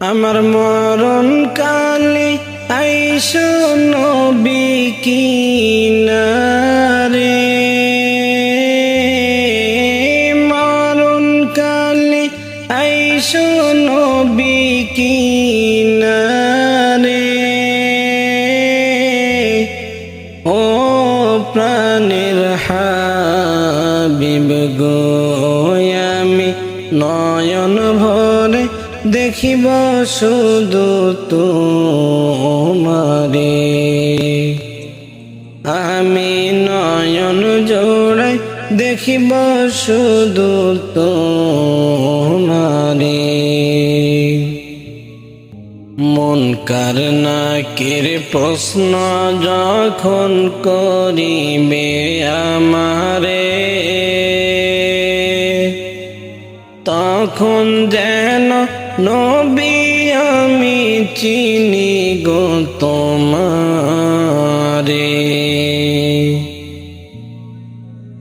আমার মরণ কালে আইসো নবী কিনারে। মরণ কালে আইসো নবী কিনারে। ও প্রাণের হাবিব গো, আমি নয়ন ভরে দেখিব শুধু তোমারে। আমি নয়ন জোড়াই দেখিব শুধু তোমারে। মন কার নাকের প্রশ্ন যখন করিবে আমারে, তখন যেন নবী, আমি চিনি গো তোমারে।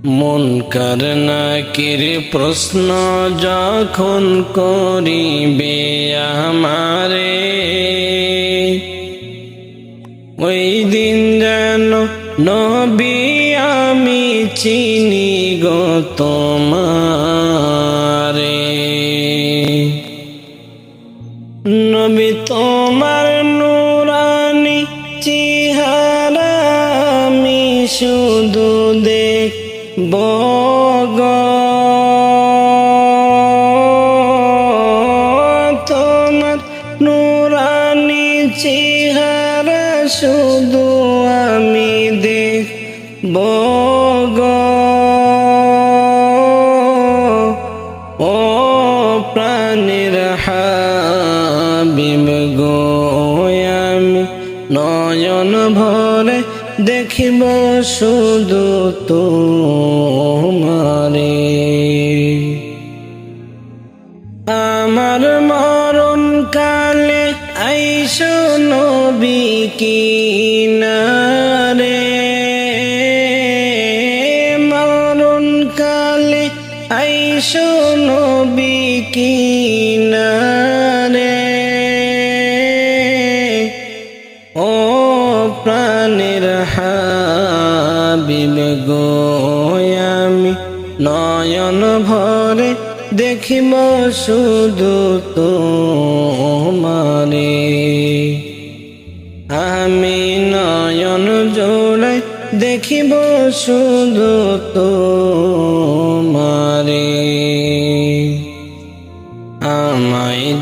মন কার নাকির প্রশ্ন যখন করিবে আমারে। ওই দিন যেন নবী, আমি চিনি গো তোমারে। তোমার নুরানি চেহারা আমি শুধু দেখ বগ তোমার নুরানি চিহারা শুধু আমি দেখ দেখিব শুধু তোমারে। আমার মরণ কালে আইসো নবী কিনারে হাবিব গো আমি নয়ন ভরে দেখিব শুধু তোমারে। আমি নয়ন জোড়ে দেখিব শুধু তোমারে।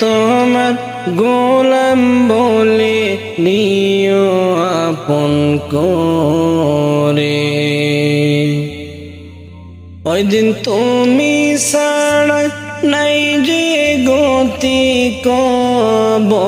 তোমার গোলাম বলে নিও আপন করে। ওই দিন তুমি সাড়া নাই যে গতি কবরে।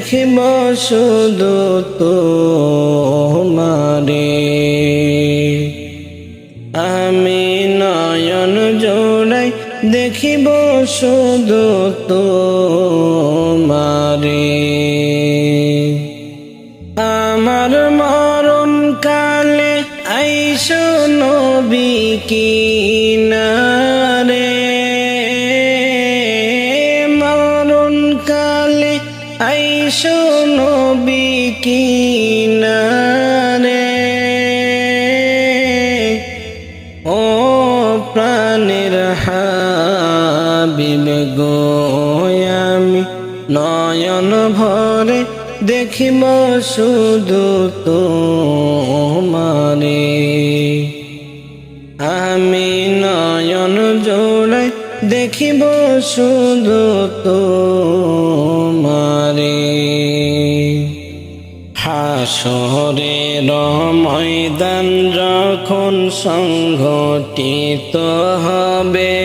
দেখিব শুধু তোমারে। আমি নয়ন জোড়াই দেখিব শুধু তোমারে আইসো নবী কিনারে। ও প্রাণের হাবিব আমি নয়ন ভরে দেখিব শুধু তোমারে। আমি নয়ন জোড়াই দেখিব শুধু তোমারে। হাসরের ময়দান যখন সংঘটিত হবে।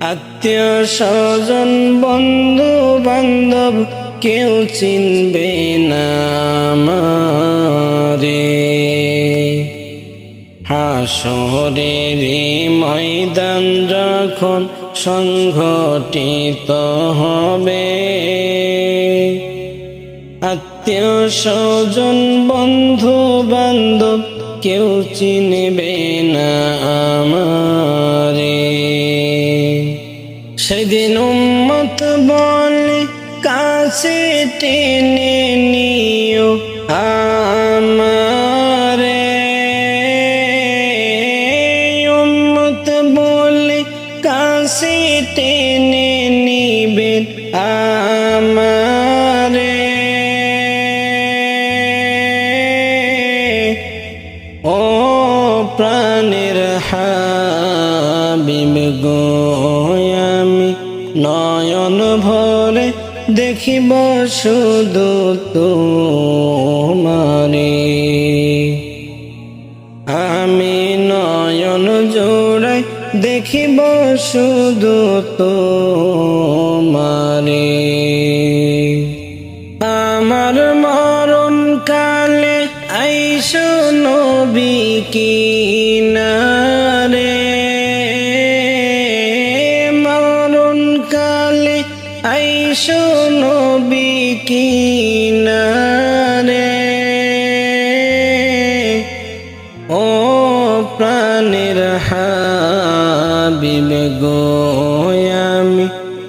আত্মীয় স্বজন, বন্ধু বান্ধব কেউ চিনবে না আমারে। হাসরের ময়দান যখন সংঘটিত হবে। আত্মীয় স্বজন, বন্ধু, বান্ধব, কেউ চিনবে না আমারে। সেদিন উম্মত বলে, কাছে টেনে নিও আমারে। প্রাণের হাবিব আমি নয়ন ভরে দেখিব শুধু তোমারে। আমি নয়ন জোড়াই দেখিব শুধু তোমারে। আমার কালে আইসো নবী কিনারে মরণ কালে আইসো নবী কিনারে ও প্রাণের হাবিব গো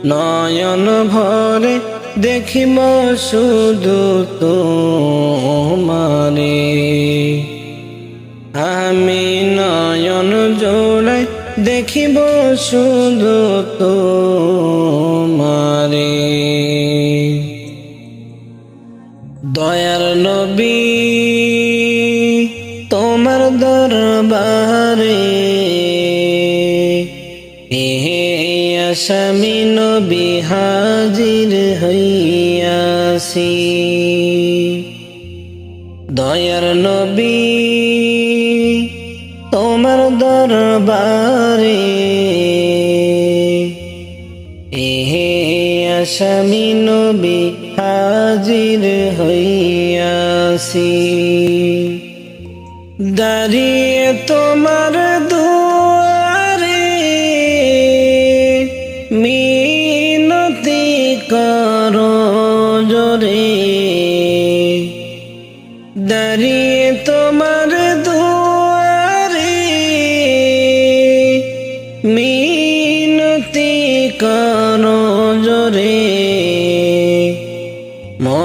নয়ন ভরে দেখিব শুধু তোমারে আমি নয়ন জোড়াই দেখিব শুধু তোমারে দয়ার নবী তোমার দরবারে এ আসামি নবী হাজির হইয়াছি। দয়ার নবী, তোমার দরবারে। এহে আসামি নবী হাজির হইয়াছি। দাঁড়িয়ে তোমার দুয়ারে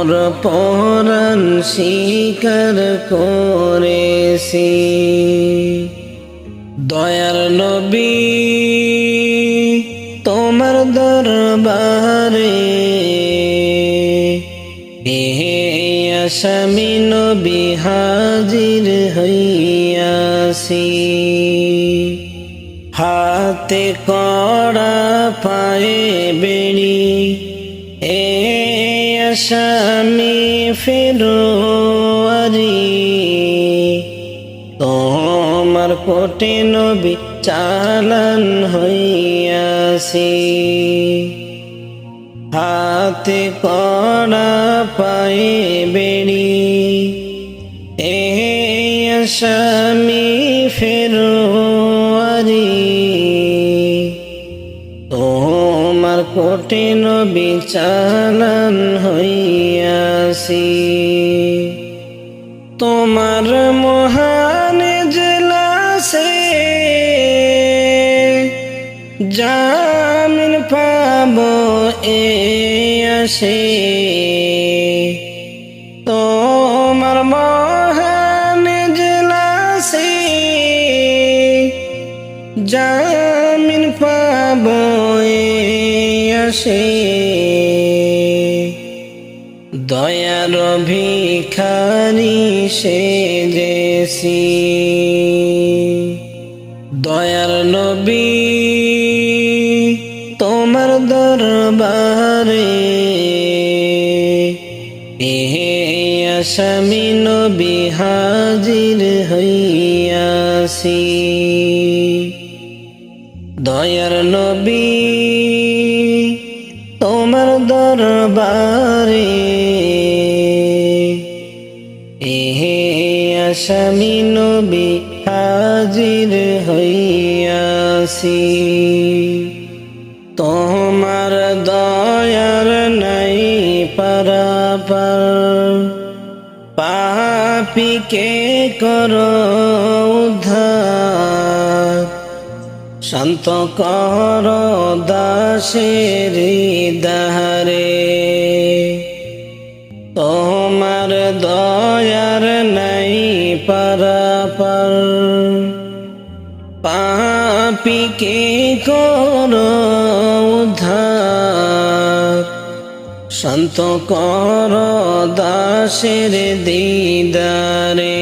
মোর পরাণ স্বীকার করেছি। দয়ার নবী, তোমার দরবারে। আসামি নবী, হাজির হইয়াছি। হাতে কড়া পায়ে বেড়ি, এ আসামি ফেরোয়ারি তোমার কোটে নবী চালান হইয়াছি। হাতে কড়া পায়ে বেড়ি। এ আসামি ফেরোয়ারি কোটে নবী চালান হইয়াছি। তোমার মহান জলাসে জামিন পাব এ আসে। আসে দয়ার ভিখারি সেজেছি দয়ার নবী তোমার দরবারে এহে আসামি নবী আসামি নবী হাজির হইয়াছি। তোমার দয়ার নাই পারাপার। পাপিকে করো উদ্ধার। শান্ত কর দাসের দাহারে। তোমার পাপিকে কর উদ্ধার? শান্ত কর দাসের দিদারে।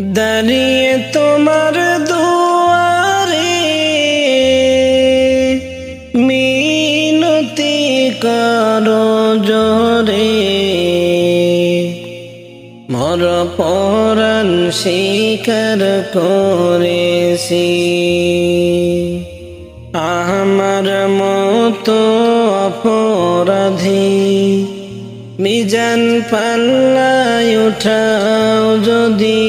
দাঁড়িয়ে তোমার দুয়ারে মিনতি করো জোরে। মর পরাণ স্বীকার করেছি। আমার মতো অপরাধী, মিজান পাল্লায় উঠাও যদি।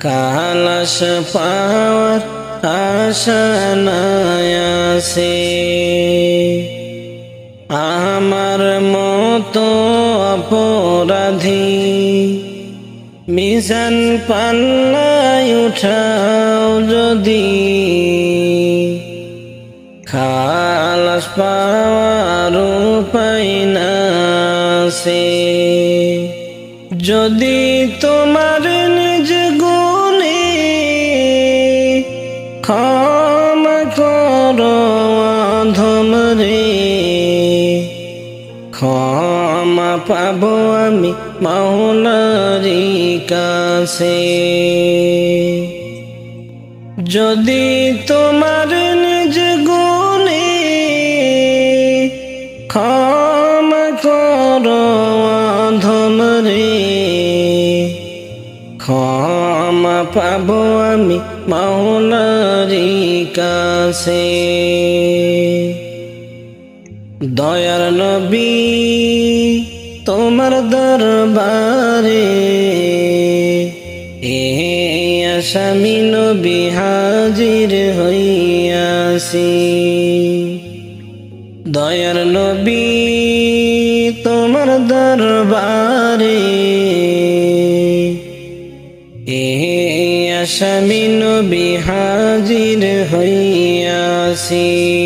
কালাস পাওয়ার আশা আছে। আমার মতো অপরাধী মিজান পাল্লায় উঠাও যদি। খালাস পাওয়ার উপায় না সে যদি তোমার নিজ পাবো আমি মাওলারি কাছে। যদি তোমার নিজ গুণে ক্ষমা করো ধম রে, ক্ষমা পাবো আমি মাওলারি কাছে। দয়ার নবী তোমার দরবারে। এ আসামি নবী হাজির হইয়াছি। দয়ার নবী তোমার দরবারে। এ আসামি নবী হাজির হইয়াছি।